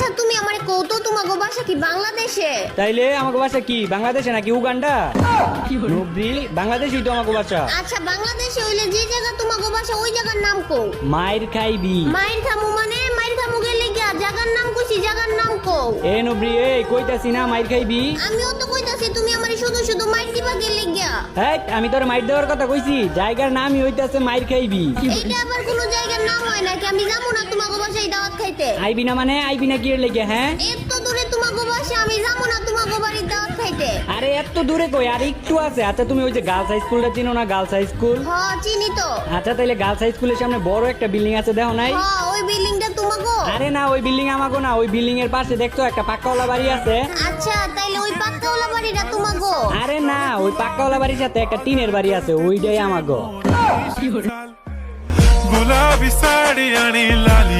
আচ্ছা তুমি আমার কৌতো তোমাকে বাসা কি বাংলাদেশে? তাইলে আমাকে বাসা কি বাংলাদেশে নাকি উগান্ডা? নবরি বাংলাদেশই তো আমাকে বাসা। আচ্ছা বাংলাদেশে হইলে যে জায়গা তোমাকে বাসা ওই জায়গার নাম কো মায়ের খাইবি মায়ের খামু মানে মায়ের খামু গেলে গিয়া জায়গার নাম কইছি জায়গার নাম কো এ নবরি এই কইতাছি না মায়ের খাইবি আমিও তো কইতাছি তুমি আমারে শুধু শুধু মাইর দিবা গেলে গিয়া। হ্যাঁ আমি তোর মাইর দেওয়ার কথা কইছি জায়গার নামই হইতাছে মায়ের খাইবি এইটা আবার কোনো জায়গার নাম আমি যাব না তোমাকে বাসায় দাওয়াত খাইতে? আইবি না মানে? আইবি না এর লেগে হ্যাঁ? এত দূরে তোমাকে বাসা আমি যাব না তোমাকে বাড়ির দাওয়াত খাইতে? আরে এত দূরে কই? আর একটু আছে। আচ্ছা তুমি ওই যে গার্লস হাই স্কুলটা চিনো না? Girls high school? হ চিনি তো। আচ্ছা তাইলে গার্লস হাই স্কুলের সামনে বড় একটা বিল্ডিং আছে দেখো নাই? হ ওই বিল্ডিংটা তোমাকে? আরে না ওই বিল্ডিং আমাগো না ওই বিল্ডিং এর পাশে দেখছ একটা পাক্কাওয়ালা বাড়ি আছে? আচ্ছা তাইলে ওই পাক্কাওয়ালা বাড়িটা তোমাকে। আরে না ওই পাক্কাওয়ালা বাড়ির সাথে একটা টিনের বাড়ি আছে ওইটাই আমাগো गुलाबी साडी आणि लाली लाल